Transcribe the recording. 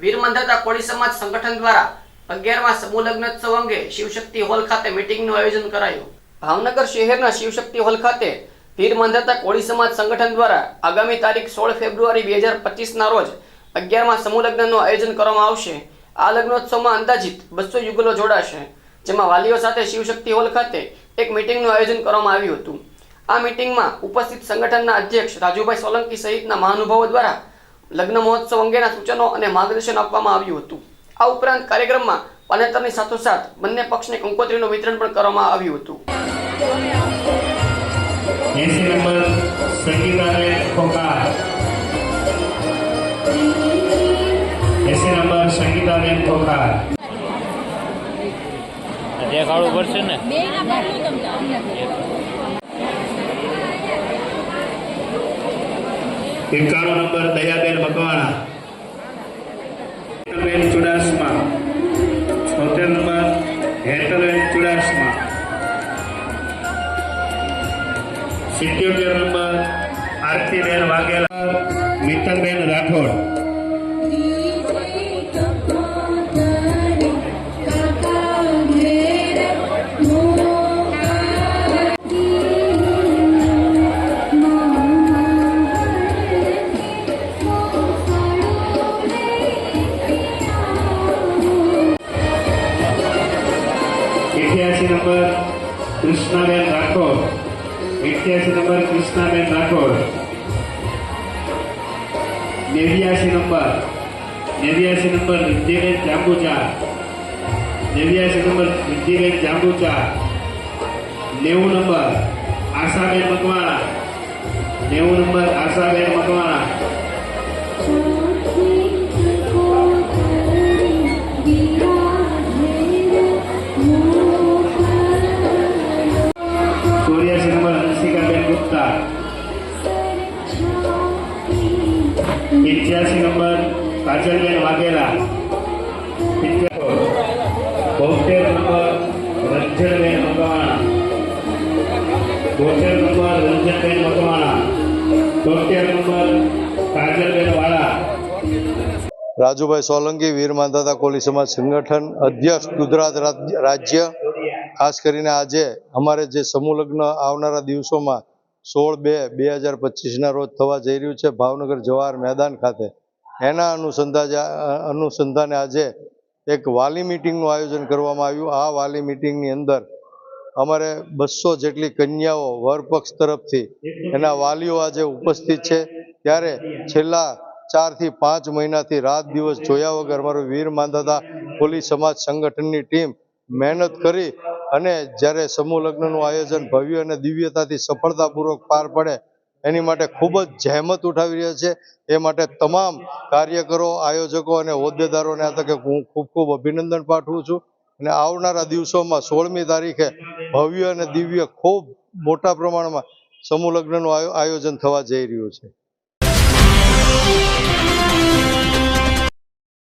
વીર મંદતા કોળી સમાજ સંગઠન દ્વારા અગિયારમાં સમૂહ લગ્નોત્સવ અંગે શિવશક્તિ હોલ ખાતે મીટિંગનું આયોજન કરાયું. ભાવનગર શહેરના શિવશક્તિ હોલ ખાતે વીર મંદતા કોળી સમાજ સંગઠન દ્વારા આગામી તારીખ સોળ ફેબ્રુઆરી બે હજાર પચીસના રોજ અગિયારમાં સમૂહ લગ્નનું આયોજન કરવામાં આવશે. આ લગ્નોત્સવમાં અંદાજિત બસો યુગલો જોડાશે, જેમાં વાલીઓ સાથે શિવશક્તિ હોલ ખાતે એક મીટિંગનું આયોજન કરવામાં આવ્યું હતું. આ મિટિંગમાં ઉપસ્થિત સંગઠનના અધ્યક્ષ રાજુભાઈ સોલંકી સહિતના મહાનુભાવો દ્વારા લગ્ન મહોત્સવ અંગેના સૂચનો અને માર્ગદર્શન આપવામાં આવ્યું હતું. આ ઉપરાંત કાર્યક્રમમાં પાનેતરની સાથોસાથ બંને પક્ષને કંકોત્રીનું વિતરણ પણ કરવામાં આવ્યું હતું. AC number Sangitaben Khokhar AC number Sangitaben Khokhar દેખાડવું પડશે ને એકાણું નંબર, દયાબેન મકવાણા. હેતલબેન ચુડાસમા. છોતેર નંબર, હેતલબેન ચુડાસમા. સિત્યોતેર નંબર, આરતીબેન વાઘેલા મિત્તલબેન રાઠોડ. ઇઠ્યાસી નંબર કૃષ્ણાબેન રાઠોડ. એક્યાસી નંબર કૃષ્ણાબેન રાઠોડ. નેવ્યાસી નંબર. નેવ્યાસી નંબર રિદ્ધિબેન જાંબુચા. નેવ્યાસી નંબર રિદ્ધિબેન જાંબુચા. નેવું નંબર આશાબેન મકવાણા. નેવું નંબર આશાબેન મકવાણા. પંચ્યાસી નંબર કાજલબેન વાઘેલા. બોતેર નંબર રંજનબેન મકવાણા. બોતેર નંબર રંજનબેન મકવાણા. તોતેર નંબર કાજલબેન વાળા. રાજુભાઈ સોલંકી, વીર માંધાતા કોલી સમાજ સંગઠન અધ્યક્ષ, ગુજરાત રાજ- રાજ્ય. ખાસ કરીને આજે અમારે જે સમૂહ લગ્ન આવનારા દિવસોમાં સોળ બે બે હજાર પચીસના રોજ થવા જઈ રહ્યું છે ભાવનગર જવાહર મેદાન ખાતે. એના અનુસંધાને અનુસંધાને આજે એક વાલી મિટિંગનું આયોજન કરવામાં આવ્યું. આ વાલી મિટિંગની અંદર અમારે બસો જેટલી કન્યાઓ વરપક્ષ તરફથી એના વાલીઓ આજે ઉપસ્થિત છે. ત્યારે છેલ્લા ચારથી પાંચ મહિનાથી રાત દિવસ જોયા વગર અમારું વીર માંધાતા પોલીસ સમાજ સંગઠનની ટીમ મહેનત કરી અને જ્યારે સમૂહ લગ્નનું આયોજન ભવ્ય અને દિવ્યતાથી સફળતાપૂર્વક પાર પડે, એની માટે ખૂબ જ જહેમત ઉઠાવી રહ્યા છે. એ માટે તમામ કાર્યકરો, આયોજકો અને હોદ્દેદારોને આ તકે હું ખૂબ ખૂબ અભિનંદન પાઠવું છું. અને આવનારા દિવસોમાં સોળમી તારીખે ભવ્ય અને દિવ્ય ખૂબ મોટા પ્રમાણમાં સમૂહ લગ્નનું આયો- આયોજન થવા જઈ રહ્યું છે.